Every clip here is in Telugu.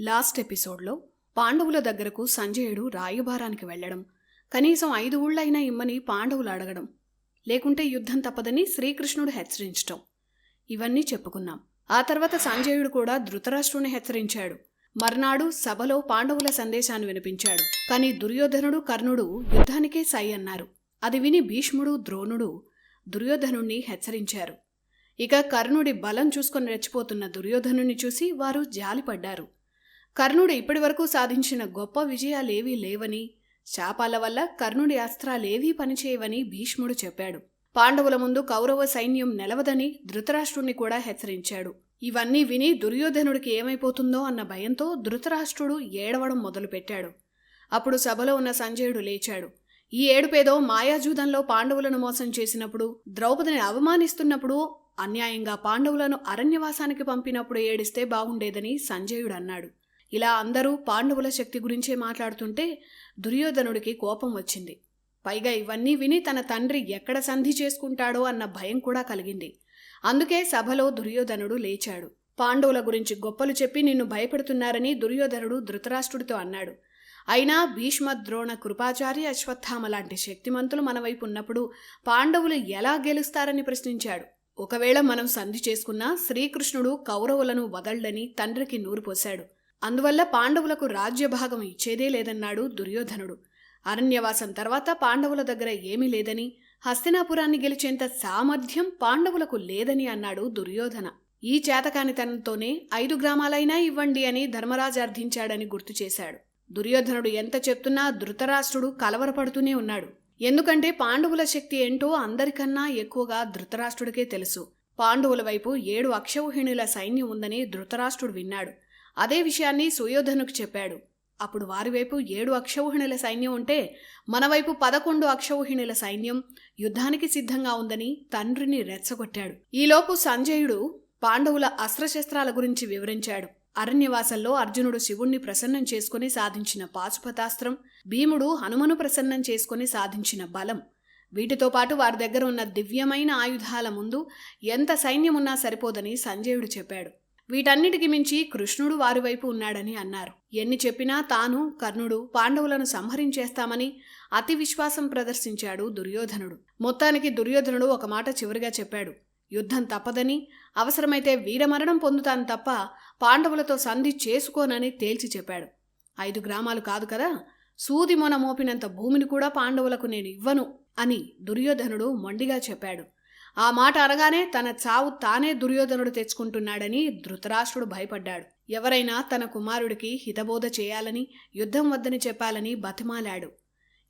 లాస్ట్ ఎపిసోడ్లో పాండవుల దగ్గరకు సంజయుడు రాయబారానికి వెళ్ళడం. కనీసం ఐదు ఊళ్ళైనా ఇమ్మని పాండవులు అడగడం. లేకుంటే యుద్ధం తప్పదని శ్రీకృష్ణుడు హెచ్చరించటం. ఇవన్నీ చెప్పుకున్నాం. ఆ తర్వాత సంజయుడు కూడా ధృతరాష్ట్రుని హెచ్చరించాడు. మర్నాడు సభలో పాండవుల సందేశాన్ని వినిపించాడు. కానీ దుర్యోధనుడు కర్ణుడు యుద్ధానికే సై అన్నారు. అది విని భీష్ముడు ద్రోణుడు దుర్యోధనుణ్ణి హెచ్చరించారు. ఇక కర్ణుడి బలం చూసుకొని రెచ్చిపోతున్న దుర్యోధనుని చూసి వారు జాలిపడ్డారు. కర్ణుడు ఇప్పటివరకు సాధించిన గొప్ప విజయాలేవీ లేవని శాపాల వల్ల కర్ణుడి అస్త్రాలేవీ పనిచేయవని భీష్ముడు చెప్పాడు. పాండవుల ముందు కౌరవ సైన్యం నిలవదని ధృతరాష్ట్రుణ్ణి కూడా హెచ్చరించాడు. ఇవన్నీ విని దుర్యోధనుడికి ఏమైపోతుందో అన్న భయంతో ధృతరాష్ట్రుడు ఏడవడం మొదలుపెట్టాడు. అప్పుడు సభలో ఉన్న సంజయుడు లేచాడు. ఈ ఏడుపేదో మాయాజూదంలో పాండవులను మోసం చేసినప్పుడు ద్రౌపదిని అవమానిస్తున్నప్పుడు అన్యాయంగా పాండవులను అరణ్యవాసానికి పంపినప్పుడు ఏడిస్తే బాగుండేదని సంజయుడు అన్నాడు. ఇలా అందరూ పాండవుల శక్తి గురించే మాట్లాడుతుంటే దుర్యోధనుడికి కోపం వచ్చింది. పైగా ఇవన్నీ విని తన తండ్రి ఎక్కడ సంధి చేసుకుంటాడో అన్న భయం కూడా కలిగింది. అందుకే సభలో దుర్యోధనుడు లేచాడు. పాండవుల గురించి గొప్పలు చెప్పి నిన్ను భయపెడుతున్నారని దుర్యోధనుడు ధృతరాష్ట్రుడితో అన్నాడు. అయినా భీష్మ ద్రోణ కృపాచార్య అశ్వత్థామ లాంటి శక్తిమంతులు మన వైపు ఉన్నప్పుడు పాండవులు ఎలా గెలుస్తారని ప్రశ్నించాడు. ఒకవేళ మనం సంధి చేసుకున్నా శ్రీకృష్ణుడు కౌరవులను వదల్డని తండ్రికి నూరుపోశాడు అందువల్ల పాండవులకు రాజ్యభాగం ఇచ్చేదే లేదన్నాడు దుర్యోధనుడు. అరణ్యవాసం తర్వాత పాండవుల దగ్గర ఏమీ లేదని హస్తినాపురాన్ని గెలిచేంత సామర్థ్యం పాండవులకు లేదని అన్నాడు దుర్యోధన. ఈ చేతకానితనంతోనే ఐదు గ్రామాలైనా ఇవ్వండి అని ధర్మరాజు అర్థించాడని గుర్తు చేశాడు. దుర్యోధనుడు ఎంత చెప్తున్నా ధృతరాష్ట్రుడు కలవరపడుతూనే ఉన్నాడు. ఎందుకంటే పాండవుల శక్తి ఏంటో అందరికన్నా ఎక్కువగా ధృతరాష్ట్రుడికే తెలుసు. పాండవుల వైపు ఏడు అక్షౌహిణుల సైన్యం ఉందని ధృతరాష్ట్రుడు విన్నాడు. అదే విషయాన్ని సుయోధనుకు చెప్పాడు. అప్పుడు వారివైపు ఏడు అక్షౌహిణుల సైన్యం ఉంటే మనవైపు పదకొండు అక్షౌహిణుల సైన్యం యుద్ధానికి సిద్ధంగా ఉందని తండ్రిని రెచ్చగొట్టాడు. ఈలోపు సంజయుడు పాండవుల అస్త్రశస్త్రాల గురించి వివరించాడు. అరణ్యవాసంలో అర్జునుడు శివుణ్ణి ప్రసన్నం చేసుకుని సాధించిన పాశుపతాస్త్రం భీముడు హనుమను ప్రసన్నం చేసుకుని సాధించిన బలం. వీటితో పాటు వారి దగ్గర ఉన్న దివ్యమైన ఆయుధాల ముందు ఎంత సైన్యమున్నా సరిపోదని సంజయుడు చెప్పాడు. వీటన్నిటికి మించి కృష్ణుడు వారి వైపు ఉన్నాడని అన్నారు. ఎన్ని చెప్పినా తాను కర్ణుడు పాండవులను సంహరించేస్తామని అతి విశ్వాసం ప్రదర్శించాడు దుర్యోధనుడు. మొత్తానికి దుర్యోధనుడు ఒక మాట చివరిగా చెప్పాడు. యుద్ధం తప్పదని అవసరమైతే వీరమరణం పొందుతాను తప్ప పాండవులతో సంధి చేసుకోనని తేల్చి చెప్పాడు. ఐదు గ్రామాలు కాదు కదా సూది మొన మోపినంత భూమిని కూడా పాండవులకు నేను ఇవ్వను అని దుర్యోధనుడు మొండిగా చెప్పాడు. ఆ మాట అనగానే తన చావు తానే దుర్యోధనుడు తెచ్చుకుంటున్నాడని ధృతరాష్ట్రుడు భయపడ్డాడు. ఎవరైనా తన కుమారుడికి హితబోధ చేయాలని యుద్ధం వద్దని చెప్పాలని బతిమాలాడు.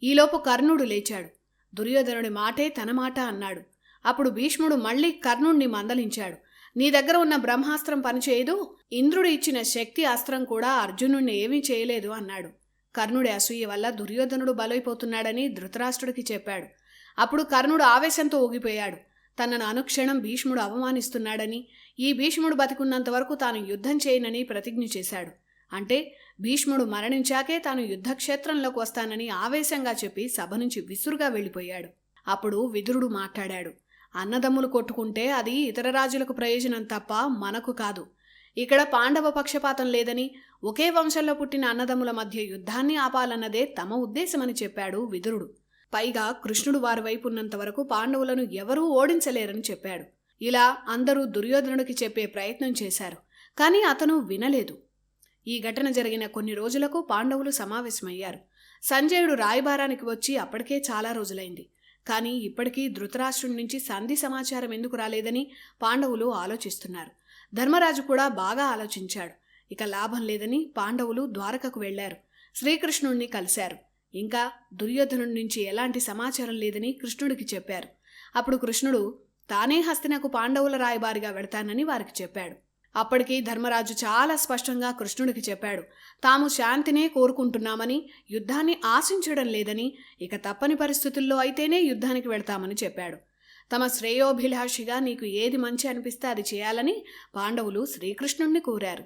ఈలోపు కర్ణుడు లేచాడు. దుర్యోధనుడి మాటే తన మాట అన్నాడు. అప్పుడు భీష్ముడు మళ్ళీ కర్ణుణ్ణి మందలించాడు. నీ దగ్గర ఉన్న బ్రహ్మాస్త్రం పనిచేయదు ఇంద్రుడు ఇచ్చిన శక్తి అస్త్రం కూడా అర్జునుణ్ణి ఏమీ చేయలేదు అన్నాడు. కర్ణుడి అసూయ వల్ల దుర్యోధనుడు బలైపోతున్నాడని ధృతరాష్ట్రుడికి చెప్పాడు. అప్పుడు కర్ణుడు ఆవేశంతో ఊగిపోయాడు. తనను అనుక్షణం భీష్ముడు అవమానిస్తున్నాడని ఈ భీష్ముడు బతికున్నంత వరకు తాను యుద్ధం చేయనని ప్రతిజ్ఞ చేశాడు. అంటే భీష్ముడు మరణించాకే తాను యుద్ధక్షేత్రంలోకి వస్తానని ఆవేశంగా చెప్పి సభ నుంచి విసురుగా వెళ్ళిపోయాడు. అప్పుడు విదురుడు మాట్లాడాడు. అన్నదమ్ములు కొట్టుకుంటే అది ఇతర రాజులకు ప్రయోజనం తప్ప మనకు కాదు. ఇక్కడ పాండవ పక్షపాతం లేదని ఒకే వంశంలో పుట్టిన అన్నదమ్ముల మధ్య యుద్ధాన్ని ఆపాలన్నదే తమ ఉద్దేశమని చెప్పాడు విదురుడు. పైగా కృష్ణుడు వారి వైపు ఉన్నంత వరకు పాండవులను ఎవరూ ఓడించలేరని చెప్పాడు. ఇలా అందరూ దుర్యోధనుడికి చెప్పే ప్రయత్నం చేశారు కానీ అతను వినలేదు. ఈ ఘటన జరిగిన కొన్ని రోజులకు పాండవులు సమావేశమయ్యారు. సంజయుడు రాయబారానికి వచ్చి అప్పటికే చాలా రోజులైంది కానీ ఇప్పటికీ ధృతరాష్ట్రుడి నుంచి సంధి సమాచారం ఎందుకు రాలేదని పాండవులు ఆలోచిస్తున్నారు. ధర్మరాజు కూడా బాగా ఆలోచించాడు. ఇక లాభం లేదని పాండవులు ద్వారకకు వెళ్ళారు శ్రీకృష్ణుణ్ణి కలిశారు. ఇంకా దుర్యోధనుడి నుంచి ఎలాంటి సమాచారం లేదని కృష్ణుడికి చెప్పారు. అప్పుడు కృష్ణుడు తానే హస్తినకు పాండవుల రాయబారిగా వెడతానని వారికి చెప్పాడు. అప్పటికి ధర్మరాజు చాలా స్పష్టంగా కృష్ణుడికి చెప్పాడు. తాము శాంతినే కోరుకుంటున్నామని యుద్ధాన్ని ఆశించడం లేదని ఇక తప్పని పరిస్థితుల్లో అయితేనే యుద్ధానికి వెళ్తామని చెప్పాడు. తమ శ్రేయోభిలాషిగా నీకు ఏది మంచి అనిపిస్తే అది చేయాలని పాండవులు శ్రీకృష్ణుణ్ణి కోరారు.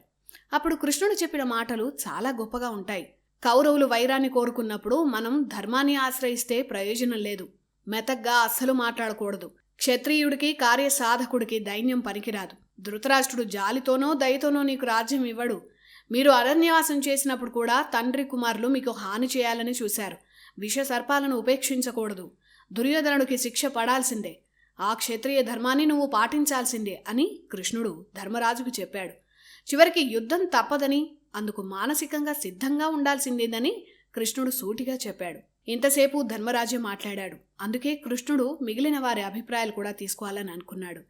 అప్పుడు కృష్ణుడు చెప్పిన మాటలు చాలా గొప్పగా ఉంటాయి. కౌరవులు వైరాన్ని కోరుకున్నప్పుడు మనం ధర్మాన్ని ఆశ్రయిస్తే ప్రయోజనం లేదు. మెతగ్గా అస్సలు మాట్లాడకూడదు. క్షత్రియుడికి కార్యసాధకుడికి దైన్యం పనికిరాదు. ధృతరాష్ట్రుడు జాలితోనో దయతోనో నీకు రాజ్యం ఇవ్వడు. మీరు అరణ్యవాసం చేసినప్పుడు కూడా తండ్రి కుమారులు మీకు హాని చేయాలని చూశారు. విష సర్పాలను ఉపేక్షించకూడదు. దుర్యోధనుడికి శిక్ష పడాల్సిందే. ఆ క్షత్రియ ధర్మాన్ని నువ్వు పాటించాల్సిందే అని కృష్ణుడు ధర్మరాజుకు చెప్పాడు. చివరికి యుద్ధం తప్పదని అందుకు మానసికంగా సిద్ధంగా ఉండాల్సిందేనని కృష్ణుడు సూటిగా చెప్పాడు. ఇంతసేపు ధర్మరాజే మాట్లాడాడు. అందుకే కృష్ణుడు మిగిలిన వారి అభిప్రాయాలు కూడా తీసుకోవాలని అనుకున్నాడు.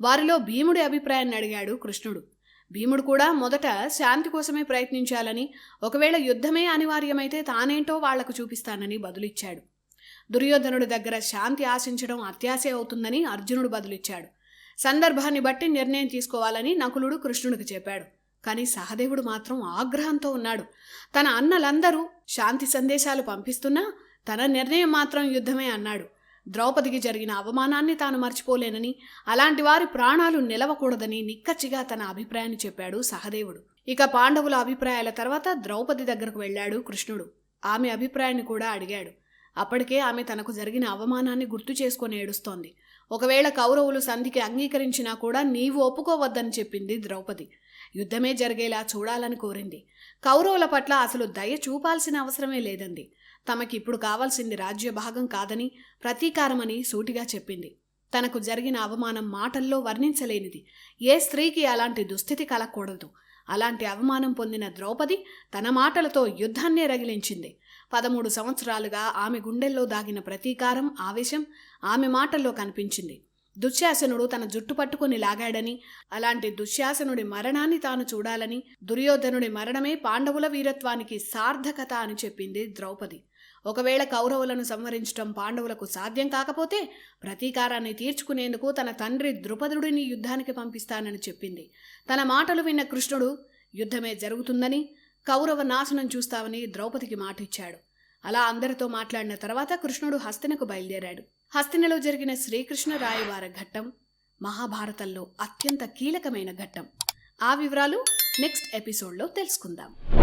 వారిలో భీముడి అభిప్రాయాన్ని అడిగాడు కృష్ణుడు. భీముడు కూడా మొదట శాంతి కోసమే ప్రయత్నించాలని ఒకవేళ యుద్ధమే అనివార్యమైతే తానేంటో వాళ్ళకు చూపిస్తానని బదులిచ్చాడు. దుర్యోధనుడి దగ్గర శాంతి ఆశించడం అత్యాశే అవుతుందని అర్జునుడు బదులిచ్చాడు. సందర్భాన్ని బట్టి నిర్ణయం తీసుకోవాలని నకులుడు కృష్ణుడికి చెప్పాడు. కానీ సహదేవుడు మాత్రం ఆగ్రహంతో ఉన్నాడు. తన అన్నలందరూ శాంతి సందేశాలు పంపిస్తున్నా తన నిర్ణయం మాత్రం యుద్ధమే అన్నాడు. ద్రౌపదికి జరిగిన అవమానాన్ని తాను మర్చిపోలేనని అలాంటి వారి ప్రాణాలు నిలవకూడదని నిక్కచ్చిగా తన అభిప్రాయాన్ని చెప్పాడు సహదేవుడు. ఇక పాండవుల అభిప్రాయాల తర్వాత ద్రౌపది దగ్గరకు వెళ్ళాడు కృష్ణుడు. ఆమె అభిప్రాయాన్ని కూడా అడిగాడు. అప్పటికే ఆమె తనకు జరిగిన అవమానాన్ని గుర్తు చేసుకొని ఏడుస్తోంది. ఒకవేళ కౌరవులు సంధికి అంగీకరించినా కూడా నీవు ఒప్పుకోవద్దని చెప్పింది ద్రౌపది. యుద్ధమే జరిగేలా చూడాలని కోరింది. కౌరవుల పట్ల అసలు దయ చూపాల్సిన అవసరమే లేదండి. తమకి ఇప్పుడు కావాల్సింది రాజ్య భాగం కాదని ప్రతీకారమని సూటిగా చెప్పింది. తనకు జరిగిన అవమానం మాటల్లో వర్ణించలేనిది. ఏ స్త్రీకి అలాంటి దుస్థితి కలగకూడదు. అలాంటి అవమానం పొందిన ద్రౌపది తన మాటలతో యుద్ధాన్నే రగిలించింది. పదమూడు సంవత్సరాలుగా ఆమె గుండెల్లో దాగిన ప్రతీకారం ఆవేశం ఆమె మాటల్లో కనిపించింది. దుశ్శాసనుడు తన జుట్టు పట్టుకుని లాగాడని అలాంటి దుశ్శాసనుడి మరణాన్ని తాను చూడాలని దుర్యోధనుడి మరణమే పాండవుల వీరత్వానికి సార్థకత అని చెప్పింది ద్రౌపది. ఒకవేళ కౌరవులను సంహరించడం పాండవులకు సాధ్యం కాకపోతే ప్రతీకారాన్ని తీర్చుకునేందుకు తన తండ్రి ద్రుపదుడిని యుద్ధానికి పంపిస్తానని చెప్పింది. తన మాటలు విన్న కృష్ణుడు యుద్ధమే జరుగుతుందని కౌరవ నాశనం చూస్తామని ద్రౌపదికి మాటిచ్చాడు. అలా అందరితో మాట్లాడిన తర్వాత కృష్ణుడు హస్తినకు బయలుదేరాడు. హస్తినలో జరిగిన శ్రీకృష్ణ రాయవార ఘట్టం మహాభారతంలో అత్యంత కీలకమైన ఘట్టం. ఆ వివరాలు నెక్స్ట్ ఎపిసోడ్లో తెలుసుకుందాం.